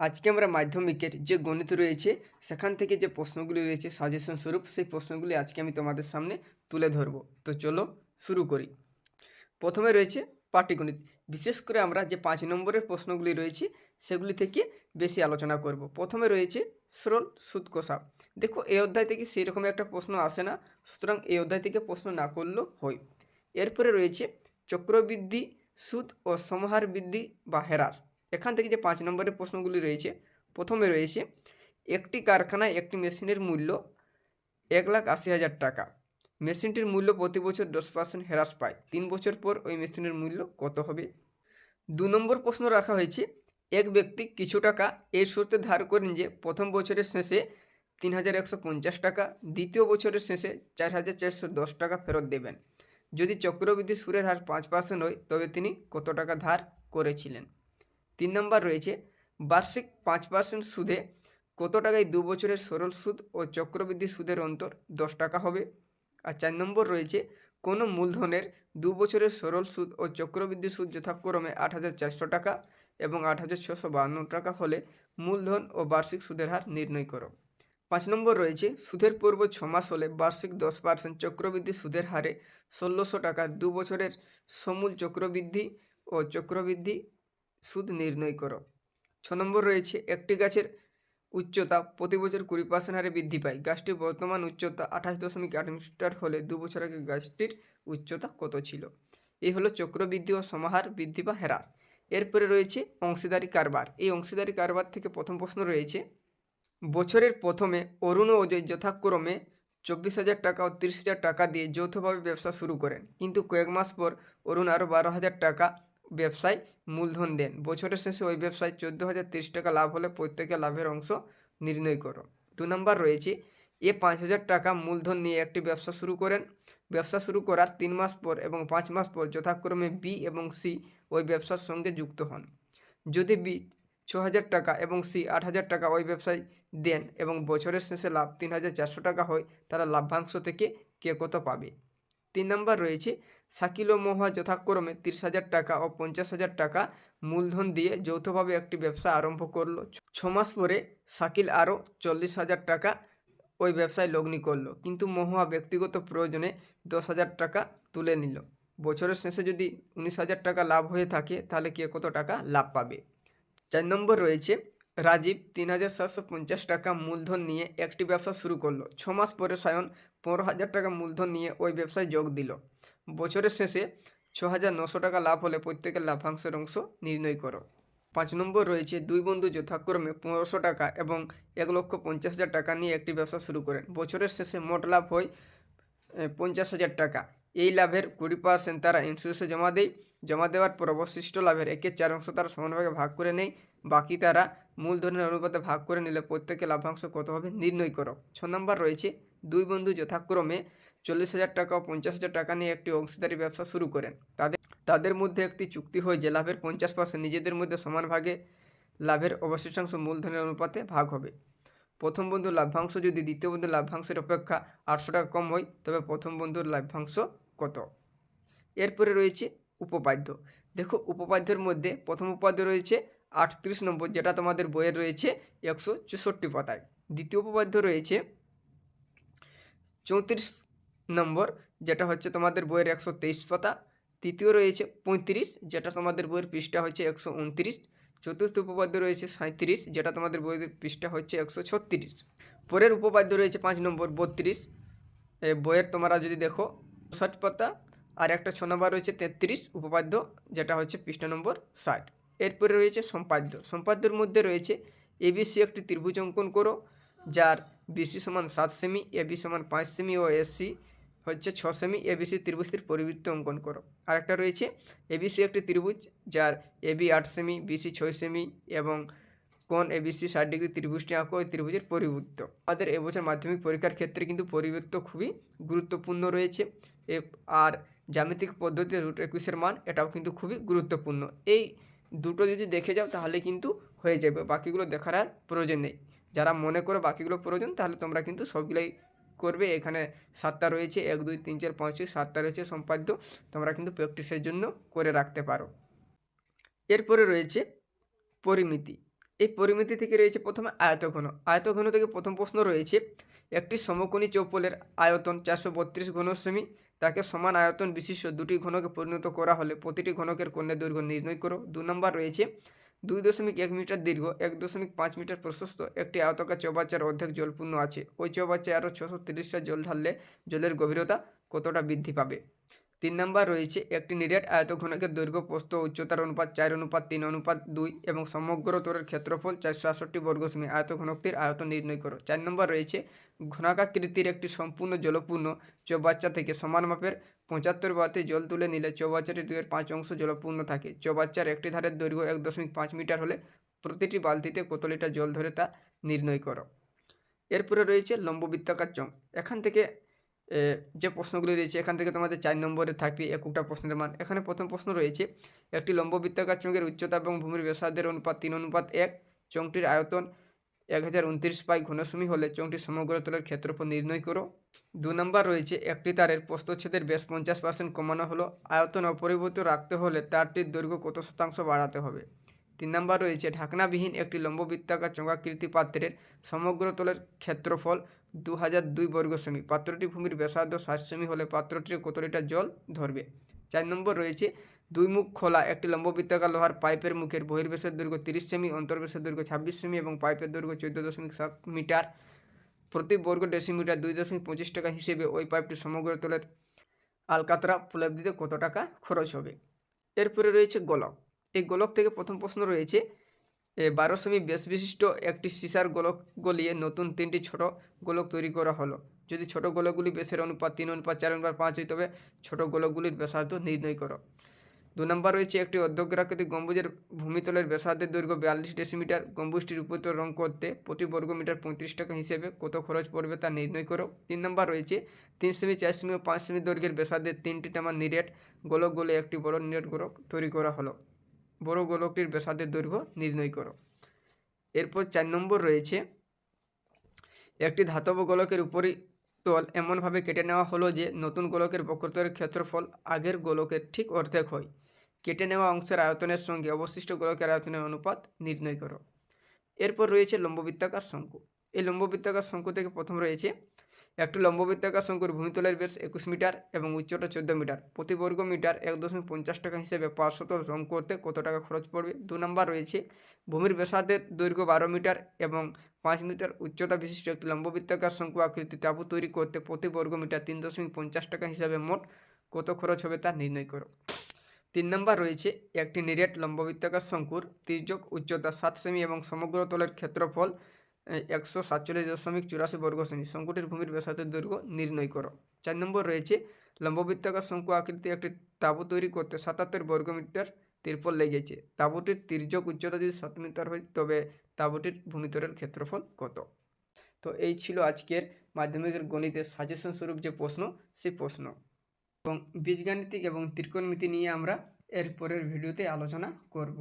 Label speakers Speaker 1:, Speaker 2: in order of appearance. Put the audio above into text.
Speaker 1: আজকে আমরা মাধ্যমিকের যে গণিত রয়েছে, সেখান থেকে যে প্রশ্নগুলি রয়েছে সাজেশন স্বরূপ, সেই প্রশ্নগুলি আজকে আমি তোমাদের সামনে তুলে ধরবো। তো চলো শুরু করি। প্রথমে রয়েছে পাটিগণিত। বিশেষ করে আমরা যে পাঁচ নম্বরের প্রশ্নগুলি রয়েছে, সেগুলি থেকে বেশি আলোচনা করব। প্রথমে রয়েছে সরল সুদ কষা দেখো এই অধ্যায় থেকে সেই রকম একটা প্রশ্ন আসে না, সুতরাং এই অধ্যায় থেকে প্রশ্ন না করলেও হয়। এরপরে রয়েছে চক্রবৃদ্ধি সুদ ও সমাহার বৃদ্ধি বা হ্রাস। এখান থেকে যে পাঁচ নম্বরের প্রশ্নগুলি রয়েছে, প্রথমে রয়েছে, একটি কারখানায় একটি মেশিনের মূল্য এক লাখ আশি হাজার টাকা। মেশিনটির মূল্য প্রতি বছর দশ পার্সেন্ট হ্রাস পায়। তিন বছর পর ওই মেশিনের মূল্য কত হবে? দু নম্বর প্রশ্ন রাখা হয়েছে, এক ব্যক্তি কিছু টাকা এই শর্তে ধার করেন যে প্রথম বছরের শেষে তিন হাজার একশো পঞ্চাশ টাকা, দ্বিতীয় বছরের শেষে চার হাজার চারশো দশ টাকা ফেরত দেবেন। যদি চক্রবৃদ্ধি সুরের হার পাঁচ পার্সেন্ট হয়, তবে তিনি কত টাকা ধার করেছিলেন? তিন নম্বর রয়েছে, বার্ষিক পাঁচ পার্সেন্ট সুদে কত টাকায় দু বছরের সরল সুদ ও চক্রবৃদ্ধি সুদের অন্তর দশ টাকা হবে? আর চার নম্বর রয়েছে, কোনো মূলধনের দু বছরের সরল সুদ ও চক্রবৃদ্ধি সুদ যথাক্রমে আট হাজার চারশো টাকা এবং আট হাজার ছশো বাহান্ন টাকা হলে মূলধন ও বার্ষিক সুদের হার নির্ণয় করো। পাঁচ নম্বর রয়েছে, সুদের পূর্ব ছ মাস হলে বার্ষিক দশ পার্সেন্ট চক্রবৃদ্ধি সুদের হারে ষোলোশো টাকার দু বছরের সমূল চক্রবৃদ্ধি ও চক্রবৃদ্ধি সুদ নির্ণয় করো। ছ নম্বর রয়েছে, একটি গাছের উচ্চতা প্রতি বছর কুড়ি পার্সেন্ট হারে বৃদ্ধি পায়। গাছটির বর্তমান উচ্চতা আঠাশ দশমিক আট মিটার হলে দু বছর আগে গাছটির উচ্চতা কত ছিল? এই হলো চক্রবৃদ্ধি ও সমাহার বৃদ্ধি বা হ্রাস। এরপরে রয়েছে অংশীদারি কারবার। এই অংশীদারি কারবার থেকে প্রথম প্রশ্ন রয়েছে, বছরের প্রথমে অরুণ ও অজয় যথাক্রমে চব্বিশ হাজার টাকা ও তিরিশ হাজার টাকা দিয়ে যৌথভাবে ব্যবসা শুরু করেন। কিন্তু কয়েক মাস পর অরুণ আরও বারো হাজার টাকা ব্যবসায় মূলধন দেন। বছরের শেষে ওই ব্যবসায় চোদ্দ হাজার তিরিশ টাকা লাভ হলে প্রত্যেকে লাভের অংশ নির্ণয় করো। দু নম্বর রয়েছে, এ পাঁচ হাজার টাকা মূলধন নিয়ে একটি ব্যবসা শুরু করেন। ব্যবসা শুরু করার তিন মাস পর এবং পাঁচ মাস পর যথাক্রমে বি এবং সি ওই ব্যবসার সঙ্গে যুক্ত হন। যদি বি ছ হাজার টাকা এবং সি আট হাজার টাকা ওই ব্যবসায় দেন এবং বছরের শেষে লাভ তিন হাজার চারশো টাকা হয়, তারা লাভ্যাংশ থেকে কে কত পাবে? তিন নম্বর রয়েছে শাকিল ও মহুয়া যথাক্রমে তিরিশ হাজার টাকা ও পঞ্চাশ হাজার টাকা মূলধন দিয়ে যৌথভাবে একটি ব্যবসা আরম্ভ করল। ছ মাস পরে শাকিল আরও চল্লিশ হাজার টাকা ওই ব্যবসায় লগ্নি করল, কিন্তু মহুয়া ব্যক্তিগত প্রয়োজনে দশ হাজার টাকা তুলে নিল। বছরের শেষে যদি উনিশ হাজার টাকা লাভ হয়ে থাকে, তাহলে কে কত টাকা লাভ পাবে? চার নম্বর রয়েছে, রাজীব তিন হাজার সাতশো পঞ্চাশ টাকা মূলধন নিয়ে একটি ব্যবসা শুরু করল। ছ মাস পরে সায়ন পনেরো হাজার টাকা মূলধন নিয়ে ওই ব্যবসায় যোগ দিল। বছরের শেষে ছ হাজার নশো টাকা লাভ হলে প্রত্যেকের লাভাংশের অংশ নির্ণয় করো। পাঁচ নম্বর রয়েছে দুই বন্ধু যথাক্রমে পনেরোশো টাকা এবং এক লক্ষ পঞ্চাশ হাজার টাকা নিয়ে একটি ব্যবসা শুরু করেন। বছরের শেষে মোট লাভ হয় পঞ্চাশ হাজার টাকা। এই লাভের কুড়ি পার্সেন্ট তারা ইন্স্যুরেন্সে জমা দেয়। জমা দেওয়ার পর অবশিষ্ট লাভের একের চার অংশ তারা সমানভাবে ভাগ করে নেয়। বাকি তারা মূলধনের অনুপাতে ভাগ করে নিলে প্রত্যেকে লাভাংশ কত হবে নির্ণয় করো? ছ নম্বর রয়েছে দুই বন্ধু যথাক্রমে চল্লিশ হাজার টাকা ও পঞ্চাশ হাজার টাকা নিয়ে একটি অংশীদারি ব্যবসা শুরু করেন। তাদের তাদের মধ্যে একটি চুক্তি হয় যে লাভের পঞ্চাশ পার্সেন্ট নিজেদের মধ্যে সমান ভাগে লাভের অবশিষ্টাংশ মূলধনের অনুপাতে ভাগ হবে। প্রথম বন্ধুর লাভ্যাংশ যদি দ্বিতীয় বন্ধুর লাভ্যাংশের অপেক্ষা আটশো টাকা কম হয়, তবে প্রথম বন্ধুর লাভ্যাংশ কত? এরপরে রয়েছে উপপাদ্য। দেখো, উপপাদ্যের মধ্যে প্রথম উপাদ্য রয়েছে আটত্রিশ নম্বর, যেটা তোমাদের বইয়ের রয়েছে একশো চৌষট্টি পাতায়। দ্বিতীয় উপপাদ্য রয়েছে চৌত্রিশ নম্বর, যেটা হচ্ছে তোমাদের বইয়ের একশো তেইশ পাতা। তৃতীয় রয়েছে পঁয়ত্রিশ, যেটা তোমাদের বইয়ের পৃষ্ঠা হচ্ছে একশো উনত্রিশ। চতুর্থ উপপাদ্য রয়েছে সাঁত্রিশ যেটা তোমাদের বইয়ের পৃষ্ঠা হচ্ছে একশো ছত্রিশ। পরের উপপাদ্য রয়েছে পাঁচ নম্বর, বত্রিশ। বইয়ের তোমরা যদি দেখো, ষাট পাতা, আর একটা ছ নম্বর রয়েছে তেত্রিশ উপপাদ্য, যেটা হচ্ছে পৃষ্ঠা নম্বর ষাট। এরপরে রয়েছে সম্পাদ্য। সম্পাদ্যর মধ্যে রয়েছে এবিসি একটি ত্রিভুজ অঙ্কন করো, যার বিসি সমান সাত সেমি এবি সমান পাঁচ সেমি ও এসি হচ্ছে ছ সেমি এবিসি ত্রিভুজটির পরিবৃত্ত অঙ্কন করো। আরেকটা রয়েছে এবিসি একটি ত্রিভুজ যার এবি আট সেমি বিসি ছয় সেমি এবং কোন এবিসি ষাট ডিগ্রি ত্রিভুজটি আঁকো, ওই ত্রিভুজের পরিবৃত্ত। আমাদের এবছর মাধ্যমিক পরীক্ষার ক্ষেত্রে কিন্তু পরিবৃত্ত খুবই গুরুত্বপূর্ণ রয়েছে। আর জ্যামিতিক পদ্ধতিতে রুট একুশের মান, এটাও কিন্তু খুবই গুরুত্বপূর্ণ। এই দুটো যদি দেখে যাও তাহলে কিন্তু হয়ে যাবে, বাকিগুলো দেখার আর প্রয়োজন নেই। যারা মনে করো বাকিগুলো প্রয়োজন, তাহলে তোমরা কিন্তু সবগুলাই করবে। এখানে সাতটা রয়েছে, এক, দুই, তিন, চার, পাঁচ, ছয়, সাতটা রয়েছে সম্পাদ্য। তোমরা কিন্তু প্র্যাকটিসের জন্য করে রাখতে পারো। এরপরে রয়েছে পরিমিতি। এই পরিমিতি থেকে রয়েছে প্রথমে আয়তঘন। আয়তঘন থেকে প্রথম প্রশ্ন রয়েছে, একটি সমকোণী চৌপলের আয়তন চারশো বত্রিশ ঘন সেমি তাকে সমান আয়তন বিশিষ্ট দুটি ঘনকে পরিণত করা হলে প্রতিটি ঘনকের কন্যা দৈর্ঘ্য নির্ণয় করো। দু নম্বর রয়েছে দুই দশমিক এক মিটার দীর্ঘ, এক দশমিক পাঁচ মিটার প্রশস্ত, একটি আয়তকা চৌবাচ্চার অর্ধেক জলপূর্ণ আছে। ওই চৌবাচ্চায় আরও ছশো তিরিশটা জল ঢাললে জলের গভীরতা কতটা বৃদ্ধি পাবে? তিন নম্বর রয়েছে একটি নিরেট আয়তঘনকের দৈর্ঘ্য, প্রস্থ, উচ্চতার অনুপাত চার, অনুপাত তিন, অনুপাত দুই এবং সমগ্র তোরের ক্ষেত্রফল চারশো বর্গ সেমি আয়তঘনকটির আয়তন নির্ণয় করো। চার নম্বর রয়েছে ঘনাকাকৃতির একটি সম্পূর্ণ জলপূর্ণ চৌবাচ্চা থেকে সমান মাপের পঁচাত্তর বাতে জল তুলে নিলে চৌবাচ্চাটি দুইয়ের পাঁচ অংশ জলপূর্ণ থাকে। চৌবাচ্চার একটি ধারের দৈর্ঘ্য এক দশমিক পাঁচ মিটার হলে প্রতিটি বালতিতে কত লিটার জল ধরে তা নির্ণয় করো। এরপরে রয়েছে লম্ববৃত্তাকার চং এখান থেকে যে প্রশ্নগুলি রয়েছে, এখান থেকে তোমাদের চার নম্বরে থাকবে এককটা প্রশ্নের মান। এখানে প্রথম প্রশ্ন রয়েছে, একটি লম্ববৃত্তাকার চোঙের উচ্চতা এবং ভূমির ব্যাসার্ধের অনুপাত তিন, অনুপাত এক। চোঙটির আয়তন এক হাজার উনত্রিশ পাই ঘনসেমি হলে চোঙটি সমগ্র তলের ক্ষেত্রফল নির্ণয় করো। দু নম্বর রয়েছে, একটি তারের প্রস্তচ্ছেদের বেশ পঞ্চাশ পার্সেন্ট কমানো হলো। আয়তন অপরিবর্তিত রাখতে হলে তারটির দৈর্ঘ্য কত শতাংশ বাড়াতে হবে? তিন নম্বর রয়েছে, ঢাকনাবিহীন একটি লম্ববৃত্তাকার চোঙাকৃতি পাত্রের সমগ্র তলের ক্ষেত্রফল দু হাজার দুই বর্গ সেমি। পাত্রটি ভূমির ব্যাসার্ধ ষাট সেমি হলে পাত্রটির কত লিটার জল ধরবে। চার নম্বর রয়েছে, দুই মুখ খোলা, একটি লম্ববৃত্তাকার লোহার পাইপের মুখের বহির্বেশের দৈর্ঘ্য তিরিশ সেমি, অন্তর্বেশের দৈর্ঘ্য ছাব্বিশ সেমি এবং পাইপের দৈর্ঘ্য চোদ্দ দশমিক সাত মিটার। প্রতি বর্গ ডেসিমিটার দুই দশমিক পঁচিশ টাকা হিসেবে ওই পাইপটি সমগ্র তলের আলকাতরা প্রলেপ দিতে কত টাকা খরচ হবে? এরপরে রয়েছে গোলক। এই গোলক থেকে প্রথম প্রশ্ন রয়েছে বারো সেমি বেশ বিশিষ্ট একটি সিসার গোলক গলিয়ে নতুন তিনটি ছোট গোলক তৈরি করা হলো। যদি ছোট গোলকগুলি বেশের অনুপাত তিন, অনুপাত চার, অনুপাত পাঁচ হয়, তবে ছোট গোলকগুলির ব্যাসার্ধ নির্ণয় করো। দু নম্বর রয়েছে একটি অর্ধগ্রাকৃতিক গম্বুজের ভূমিতলের ব্যাসার্ধের দৈর্ঘ্য বিয়াল্লিশ ডেসিমিটার। গম্বুজটির উপর রং করতে প্রতি বর্গ মিটার পঁয়ত্রিশ টাকা হিসেবে কত খরচ পড়বে তা নির্ণয় করো। তিন নম্বর রয়েছে, তিন সেমি, চার সেমি ও পাঁচ সেমি দৈর্ঘ্যের ব্যাসার্ধের তিনটি টামার নিরেট গোলক গলে একটি বড় নিরেট গোলক তৈরি করা হলো। বড় গোলকটির ব্যাসার্ধের দৈর্ঘ্য নির্ণয় করো। এরপর চার নম্বর রয়েছে, একটি ধাতব গোলকের উপরই তল এমনভাবে কেটে নেওয়া হলো যে নতুন গোলকের বক্রতলের ক্ষেত্রফল আগের গোলকের ঠিক অর্ধেক হয়। কেটে নেওয়া অংশের আয়তনের সঙ্গে অবশিষ্ট গোলকের আয়তনের অনুপাত নির্ণয় করো। এরপর রয়েছে লম্ববৃত্তাকার শঙ্কু। এই লম্ববৃত্তাকার শঙ্কু থেকে প্রথম রয়েছে একটি লম্ববৃত্তাকার শঙ্কুর ভূমিতলের বেশ একুশ মিটার এবং উচ্চতা চোদ্দ মিটার। প্রতি বর্গ মিটার এক দশমিক পঞ্চাশ টাকা হিসেবে পাঁচশত রং করতে কত টাকা খরচ পড়বে? দু নম্বর রয়েছে, ভূমির ব্যাসার্ধের দৈর্ঘ্য বারো মিটার এবং পাঁচ মিটার উচ্চতা বিশিষ্ট একটি লম্ববৃত্তাকার শঙ্কু আকৃতি টাবু তৈরি করতে প্রতি বর্গ মিটার তিন দশমিক পঞ্চাশ টাকা হিসাবে মোট কত খরচ হবে তা নির্ণয় করো। তিন নম্বর রয়েছে, একটি নিরেট লম্ববৃত্তাকার শঙ্কুর তির্যক উচ্চতা সাত সেমি এবং সমগ্র তলের ক্ষেত্রফল একশো সাতচল্লিশ দশমিক চুরাশি বর্গ সেমি শঙ্কুটির ভূমির ব্যাসার্ধের দৈর্ঘ্য নির্ণয় করো। চার নম্বর রয়েছে, লম্ববৃত্তাকার শঙ্কু আকৃতি একটি তাঁবু তৈরি করতে সাতাত্তর বর্গ মিটার তিরপল লেগেছে। তাঁবুটির তির্যক উচ্চতা যদি সাত মিটার হয়, তবে তাঁবুটির ভূমিতলের ক্ষেত্রফল কত? তো এই ছিল আজকের মাধ্যমিকের গণিতের সাজেশন স্বরূপ যে প্রশ্ন, সেই প্রশ্ন। এবং বীজগাণিতিক এবং ত্রিকোণমিতি নিয়ে আমরা এর পরের ভিডিওতে আলোচনা করব।